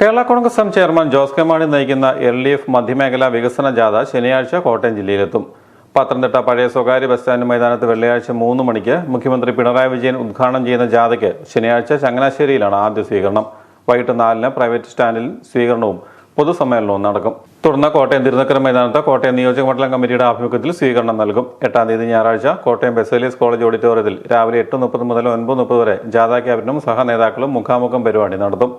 Kerala Congress M chairman Jose K Mani നയിക്കുന്ന L D F മധ്യമേഖലാ വികസന ജാഥ ശനിയാഴ്ച കോട്ടയം ജില്ലയിലെത്തും. പത്തനംതിട്ട പഴയ സ്വകാര്യ ബസ് സ്റ്റാൻഡ് മൈതാനത്ത് വെള്ളിയാഴ്ച മൂന്ന് മണിക്ക് മുഖ്യമന്ത്രി പിണറായി വിജയൻ ഉദ്ഘാടനം ചെയ്യുന്ന ജാഥയ്ക്ക് ശനിയാഴ്ച ചങ്ങനാശ്ശേരിയിലാണ് ആദ്യ സ്വീകരണം. വൈകിട്ട് നാലിന് പ്രൈവറ്റ് സ്റ്റാൻഡിൽ സ്വീകരണവും പൊതുസമ്മേളനവും നടക്കും. തുടർന്ന് കോട്ടയം തിരുനക്കര മൈതാനത്ത് കോട്ടയം നിയോജക മണ്ഡലം കമ്മിറ്റിയുടെ ആഭിമുഖ്യത്തിൽ സ്വീകരണം നൽകും. എട്ടാം തീയതി ഞായറാഴ്ച കോട്ടയം ബെസേലിയസ് കോളേജ് ഓഡിറ്റോറിയത്തിൽ രാവിലെ എട്ട് മുപ്പത് മുതൽ ഒൻപത് മുപ്പത് വരെ ജാഥാ ക്യാബിനും സഹനേതാക്കളും മുഖാമുഖം പരിപാടി നടത്തും.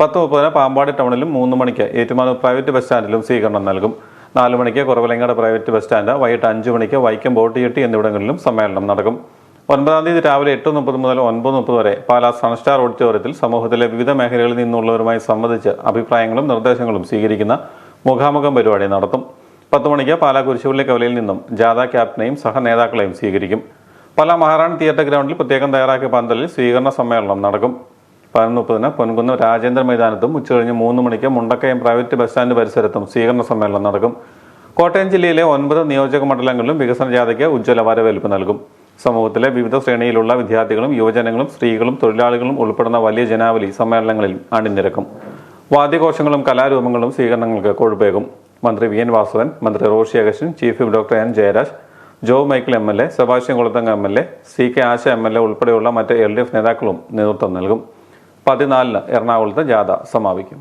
പത്ത് മുപ്പതിന് പാമ്പാടി ടൗണിലും മൂന്ന് മണിക്ക് ഏറ്റുമാനൂർ പ്രൈവറ്റ് ബസ് സ്റ്റാൻഡിലും സ്വീകരണം നൽകും. നാല് മണിക്ക് കുറവലങ്ങാട് പ്രൈവറ്റ് ബസ് സ്റ്റാൻഡ് വൈകിട്ട് അഞ്ച് മണിക്ക് വൈക്കം ബോട്ടിയെട്ടി എന്നിവിടങ്ങളിലും സമ്മേളനം നടക്കും. ഒൻപതാം തീയതി രാവിലെ എട്ട് മുപ്പത് മുതൽ ഒൻപത് മുപ്പത് വരെ പാലാ സൺസ്റ്റാർ ഓഡിറ്റോറിയത്തിൽ സമൂഹത്തിലെ വിവിധ മേഖലകളിൽ നിന്നുള്ളവരുമായി സംബന്ധിച്ച് അഭിപ്രായങ്ങളും നിർദ്ദേശങ്ങളും സ്വീകരിക്കുന്ന മുഖാമുഖം പരിപാടി നടത്തും. പത്ത് മണിക്ക് പാലാ കുരിശുപള്ളി കവലയിൽ നിന്നും ജാഥ ക്യാപ്റ്റനെയും സഹനേതാക്കളെയും സ്വീകരിക്കും. പാലാ മഹാറാണി തിയേറ്റർ ഗ്രൗണ്ടിൽ പ്രത്യേകം തയ്യാറാക്കിയ പന്തലിൽ സ്വീകരണ സമ്മേളനം നടക്കും. പതിനൊന്ന് മുപ്പതിന് പൊൻകുന്ന് രാജേന്ദ്ര മൈതാനത്തും ഉച്ചകഴിഞ്ഞ് മൂന്ന് മണിക്ക് മുണ്ടക്കയം പ്രൈവറ്റ് ബസ് സ്റ്റാൻഡ് പരിസരത്തും സ്വീകരണ സമ്മേളനം നടക്കും. കോട്ടയം ജില്ലയിലെ ഒൻപത് നിയോജക മണ്ഡലങ്ങളിലും വികസന ജാഥയ്ക്ക് ഉജ്ജ്വല വരവേൽപ്പ് നൽകും. സമൂഹത്തിലെ വിവിധ ശ്രേണിയിലുള്ള വിദ്യാർത്ഥികളും യുവജനങ്ങളും സ്ത്രീകളും തൊഴിലാളികളും ഉൾപ്പെടുന്ന വലിയ ജനാവലി സമ്മേളനങ്ങളിൽ അണിനിരക്കും. വാദ്യഘോഷങ്ങളും കലാരൂപങ്ങളും സ്വീകരണങ്ങൾക്ക് കൊഴുപ്പേകും. മന്ത്രി വി. എൻ. വാസവൻ മന്ത്രി Roshy Augustine chief doctor N. Jayaraj Jo Michael M. L. A Sebastian കുളത്തങ്ങ എം. L. A C. K. Asha M. L. A ഉൾപ്പെടെയുള്ള മറ്റ് എൽ ഡി എഫ് നേതാക്കളും നേതൃത്വം നൽകും. പതിനാലിന് എറണാകുളത്ത് ജാഥ സമാപിക്കും.